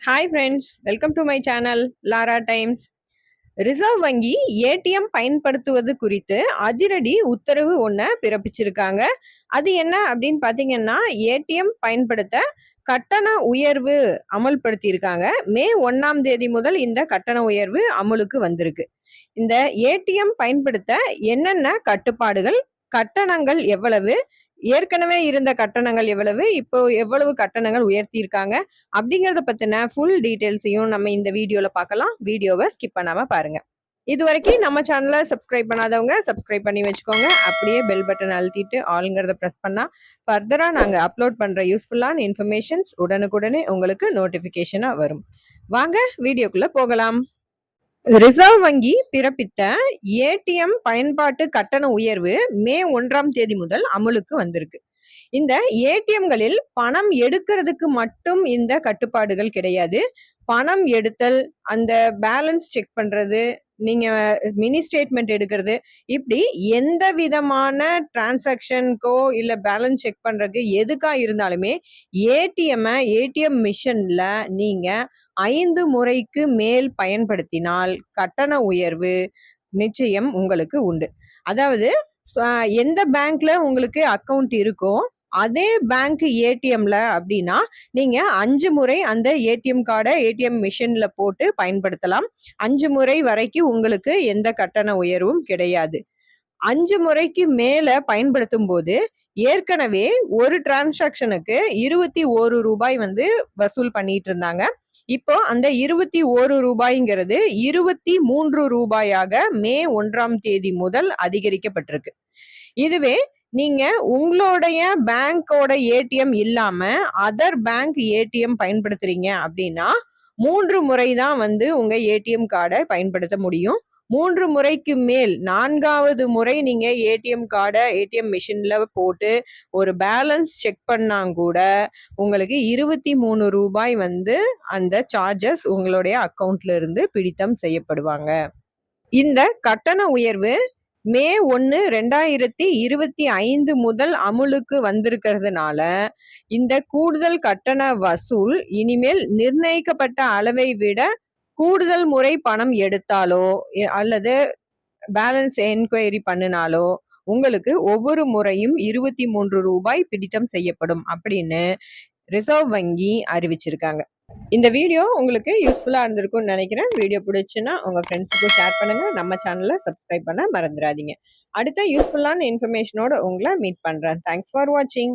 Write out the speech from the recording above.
Hi friends welcome to my channel Lara Times reserve வங்கி ATM பயன்படுத்துவது குறித்து அதிரடி உத்தரவு ஒன்று பிறப்பிச்சிருக்காங்க. அது என்ன அப்படின்னு பார்த்தீங்கன்னா ஏடிஎம் பயன்படுத்த கட்டண உயர்வு அமல்படுத்தியிருக்காங்க. மே ஒன்றாம் தேதி முதல் இந்த கட்டண உயர்வு அமலுக்கு வந்திருக்கு. இந்த ஏடிஎம் பயன்படுத்த என்னென்ன கட்டுப்பாடுகள் கட்டணங்கள் எவ்வளவு ஏற்கனவே இருந்த கட்டணங்கள் எவ்வளவு இப்போ எவ்வளவு கட்டணங்கள் உயர்த்தியிருக்காங்க அப்படிங்கிறத பற்றின ஃபுல் டீட்டெயில்ஸையும் நம்ம இந்த வீடியோவில் பார்க்கலாம். வீடியோவை ஸ்கிப் பண்ணாமல் பாருங்கள் இது வரைக்கும் நம்ம சேனலை சப்ஸ்கிரைப் பண்ணாதவங்க சப்ஸ்கிரைப் பண்ணி வச்சுக்கோங்க. அப்படியே பெல் பட்டன் அழுத்திட்டு ஆளுங்கிறத ப்ரெஸ் பண்ணால் ஃபர்தராக நாங்கள் அப்லோட் பண்ணுற யூஸ்ஃபுல்லான இன்ஃபர்மேஷன்ஸ் உடனுக்குடனே உங்களுக்கு நோட்டிஃபிகேஷனாக வரும். வாங்க வீடியோக்குள்ளே போகலாம். ரிசர்வ் வங்கி பிறப்பித்த ஏடிஎம் பயன்பாட்டு கட்டண உயர்வு மே ஒன்றாம் தேதி முதல் அமலுக்கு வந்திருக்கு. இந்த ஏடிஎம்களில் பணம் எடுக்கிறதுக்கு மட்டும் இந்த கட்டுப்பாடுகள் கிடையாது. பணம் எடுத்தல் அந்த பேலன்ஸ் செக் பண்றது நீங்க மினி ஸ்டேட்மெண்ட் எடுக்கிறது இப்படி எந்த விதமான டிரான்சாக்ஷனுக்கோ இல்ல பேலன்ஸ் செக் பண்றதுக்கு எதுக்கா இருந்தாலுமே ஏடிஎம் ஏடிஎம் மிஷின்ல நீங்க ஐந்து முறைக்கு மேல் பயன்படுத்தினால் கட்டண உயர்வு நிச்சயம் உங்களுக்கு உண்டு. அதாவது எந்த பேங்க்ல உங்களுக்கு அக்கவுண்ட் இருக்கோ அதே பேங்க் ஏடிஎம்ல அப்படின்னா நீங்க அஞ்சு முறை அந்த ஏடிஎம் கார்டை ஏடிஎம் மிஷின்ல போட்டு பயன்படுத்தலாம். அஞ்சு முறை வரைக்கும் உங்களுக்கு எந்த கட்டண உயர்வும் கிடையாது. அஞ்சு முறைக்கு மேல பயன்படுத்தும் போது ஏற்கனவே ஒரு டிரான்சாக்ஷனுக்கு இருபத்தி ஒரு ரூபாய் வந்து வசூல் பண்ணிட்டு இருந்தாங்க. இப்போ அந்த இருபத்தி ஒரு ரூபாய்ங்கிறது இருபத்தி மூன்று ரூபாயாக மே ஒன்றாம் தேதி முதல் அதிகரிக்கப்பட்டிருக்கு. இதுவே நீங்க உங்களுடைய பேங்கோட ஏடிஎம் இல்லாம அதர் பேங்க் ஏடிஎம் பயன்படுத்துறீங்க அப்படின்னா மூன்று முறை தான் வந்து உங்க ஏடிஎம் கார்டை பயன்படுத்த முடியும். மூன்று முறைக்கு மேல் நான்காவது முறை நீங்க ஏடிஎம் கார்டை ஏடிஎம் மிஷின்ல போட்டு ஒரு பேலன்ஸ் செக் பண்ணாங்க கூட உங்களுக்கு இருபத்தி மூணு ரூபாய் வந்து அந்த சார்ஜஸ் உங்களுடைய அக்கௌண்ட்ல இருந்து பிடித்தம் செய்யப்படுவாங்க. இந்த கட்டண உயர்வு மே ஒன்று ரெண்டாயிரத்தி இருபத்தி ஐந்து முதல் அமுலுக்கு வந்திருக்கிறதுனால இந்த கூடுதல் கட்டண வசூல் இனிமேல் நிர்ணயிக்கப்பட்ட அளவை விட கூடுதல் முறை பணம் எடுத்தாலோ அல்லது பேலன்ஸ் என்கொயரி பண்ணினாலோ உங்களுக்கு ஒவ்வொரு முறையும் இருபத்தி மூன்று ரூபாய் பிடித்தம் செய்யப்படும் அப்படின்னு ரிசர்வ் வங்கி அறிவிச்சிருக்காங்க. இந்த வீடியோ உங்களுக்கு யூஸ்ஃபுல்லாக இருந்திருக்கும்னு நினைக்கிறேன். வீடியோ பிடிச்சுன்னா உங்கள் ஃப்ரெண்ட்ஸுக்கும் ஷேர் பண்ணுங்கள் நம்ம சேனலை சப்ஸ்கிரைப் பண்ண மறந்துடாதீங்க. அடுத்த யூஸ்ஃபுல்லான இன்ஃபர்மேஷனோட உங்களை மீட் பண்ணுறேன் தேங்க்ஸ் ஃபார் வாட்சிங்